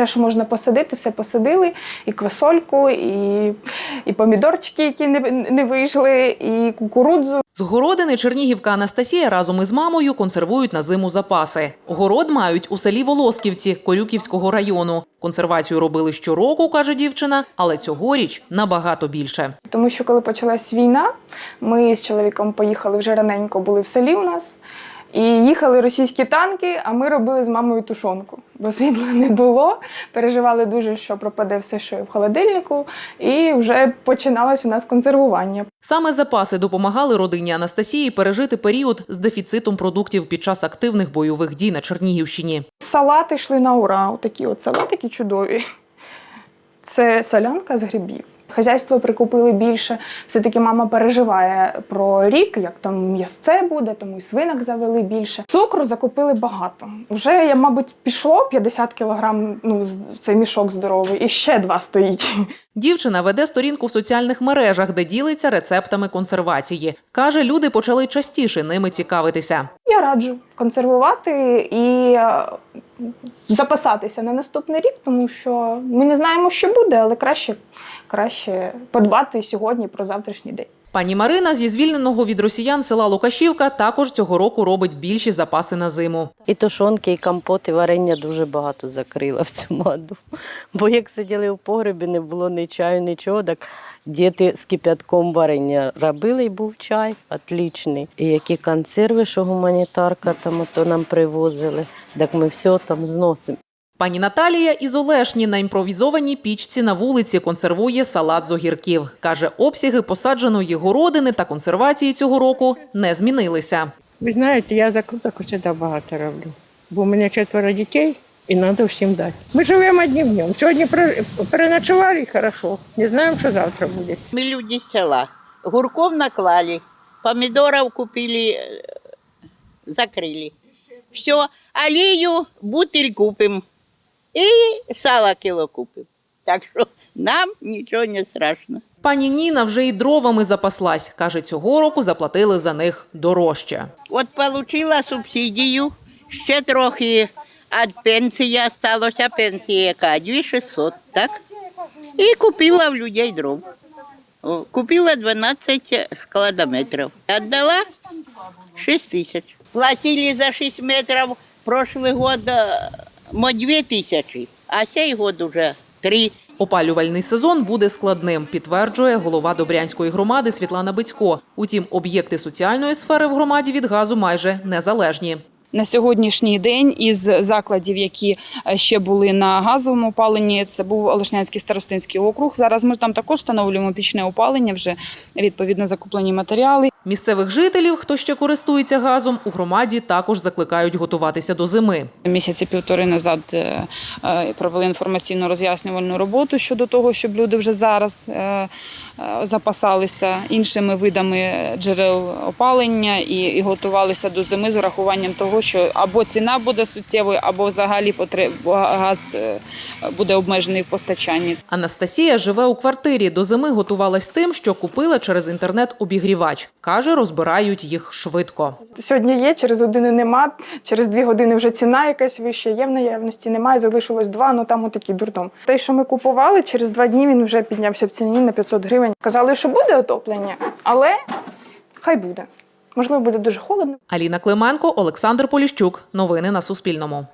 все, що можна посадити, все посадили. І квасольку, і, і помідорчики, які не, не вийшли, і кукурудзу. З городини Чернігівка Анастасія разом із мамою консервують на зиму запаси. Город мають у селі Волосківці Корюківського району. Консервацію робили щороку, каже дівчина, але цьогоріч набагато більше. Тому що коли почалась війна, ми з чоловіком поїхали вже раненько, були в селі у нас. І їхали російські танки, а ми робили з мамою тушонку, бо світла не було. Переживали дуже, що пропаде все, що в холодильнику, і вже починалось у нас консервування. Саме запаси допомагали родині Анастасії пережити період з дефіцитом продуктів під час активних бойових дій на Чернігівщині. Салати йшли на ура. Такі от салатики чудові. Це солянка з грибів. Хазяйство прикупили більше. Все-таки мама переживає про рік, як там м'ясце буде, тому і свинок завели більше. Цукру закупили багато. Вже я, мабуть, пішло 50 кілограм, ну, цей мішок здоровий, і ще два стоїть. Дівчина веде сторінку в соціальних мережах, де ділиться рецептами консервації. Каже, люди почали частіше ними цікавитися. Я раджу консервувати і запасатися на наступний рік, тому що ми не знаємо, що буде, але краще, краще подбати сьогодні про завтрашній день. Пані Марина зі звільненого від росіян села Лукашівка також цього року робить більші запаси на зиму. І тушонки, і компоти, і варення дуже багато закрила в цьому году. Бо як сиділи в погребі, не було ні чаю, нічого, так діти з кип'ятком варення робили, і був чай отлічний. І які консерви, що гуманітарка там ото нам привозили, так ми все там зносимо. Пані Наталія із Олешні на імпровізованій пічці на вулиці консервує салат з огірків. Каже, обсяги посадженої городини та консервації цього року не змінилися. Ви знаєте, я закруток завжди багато роблю. Бо у мене четверо дітей і треба всім дати. Ми живемо одним днем. Сьогодні пере- переночували і хорошо. Не знаємо, що завтра буде. Мы люди с села. Гурков наклали, помидоров купили, э, закрыли. Все, алию, бутыль купим и сало кило купим. Так что нам ничего не страшно. Пані Ніна вже й дровами запаслась. Каже, цього року заплатили за них дорожче. От получила субсидію, ще трохи від пенсії осталося, пенсія яка 2600, так? І купила в людей дров. Купила 12 складометрів. Отдала 6 тисяч. Платили за 6 метрів прошлый год е, мо 2 тисячі, а цей год уже 3. Опалювальний сезон буде складним, підтверджує голова Добрянської громади Світлана Бицько. Утім, об'єкти соціальної сфери в громаді від газу майже незалежні. На сьогоднішній день із закладів, які е, ще були на газовому опаленні, це був Олешнянський старостинський округ. Зараз ми там також встановлюємо пічне опалення, вже відповідно закуплені матеріали. Місцевих жителів, хто ще користується газом, у громаді також закликають готуватися до зими. Місяці півтори назад е, е, провели інформаційно роз'яснювальну роботу щодо того, щоб люди вже зараз е, запасалися іншими видами джерел опалення і, готувалися до зими з урахуванням того, що або ціна буде суттєвою, або взагалі газ буде обмежений в постачанні. Анастасія живе у квартирі. До зими готувалась тим, що купила через інтернет обігрівач. Каже, розбирають їх швидко. Сьогодні є, через години нема, через дві години вже ціна якась вища, є в наявності, немає, залишилось два, ну там отакий дурдом. Те, що ми купували, через два дні він вже піднявся в ціні на 500 гривень. Казали, що буде отоплення, але хай буде. Можливо, буде дуже холодно. Аліна Клименко, Олександр Поліщук. Новини на Суспільному.